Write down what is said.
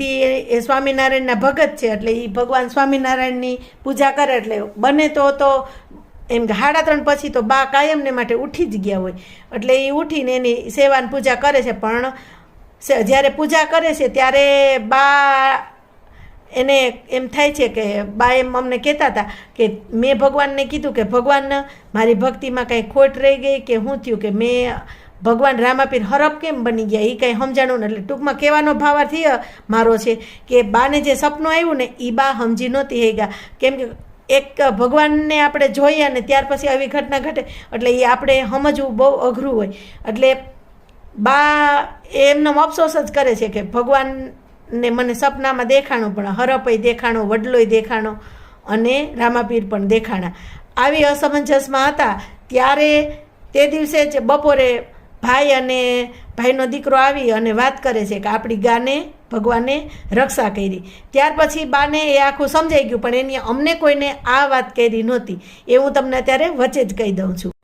એ સ્વામિનારાયણના ભગત છે, એટલે એ ભગવાન સ્વામિનારાયણની પૂજા કરે, એટલે બને તો તો એમ કે સાડા ત્રણ પછી તો બા કાયમને માટે ઉઠી જ ગયા હોય. એટલે એ ઉઠીને એની સેવાની પૂજા કરે છે, પણ જ્યારે પૂજા કરે છે, ત્યારે બા એને એમ થાય છે કે બા એમ અમને કહેતા હતા કે મેં ભગવાનને કીધું કે ભગવાન, મારી ભક્તિમાં કાંઈ ખોટ રહી ગઈ કે શું થયું કે મેં ભગવાન રામાપીર હરપ કેમ બની ગયા? એ કંઈ સમજાણું ને એટલે ટૂંકમાં કહેવાનો ભાવાર્થ એ મારો છે કે બાને જે સપનું આવ્યું ને એ બા સમજી નહોતી હઈ ગયા કેમ કે એક ભગવાનને આપણે જોઈએ અને ત્યાર પછી આવી ઘટના ઘટે. એટલે એ આપણે સમજવું બહુ અઘરું હોય. એટલે બા એમનો અફસોસ જ કરે છે કે ભગવાનને મને સપનામાં દેખાણું, પણ હરપય દેખાણો, વડલોય દેખાણો અને રામાપીર પણ દેખાણા. આવી અસમંજસમાં હતા. ત્યારે તે દિવસે જ બપોરે ભાઈ અને ભાઈનો દીકરો આવી અને વાત કરે છે કે આપણી ગાને, ભગવાને રક્ષા કરી. ત્યાર પછી બાને એ આખું સમજાઈ ગયું, પણ એની અમને કોઈને આ વાત કરી નહોતી. એ હું તમને અત્યારે વચ્ચે જ કહી દઉં છું.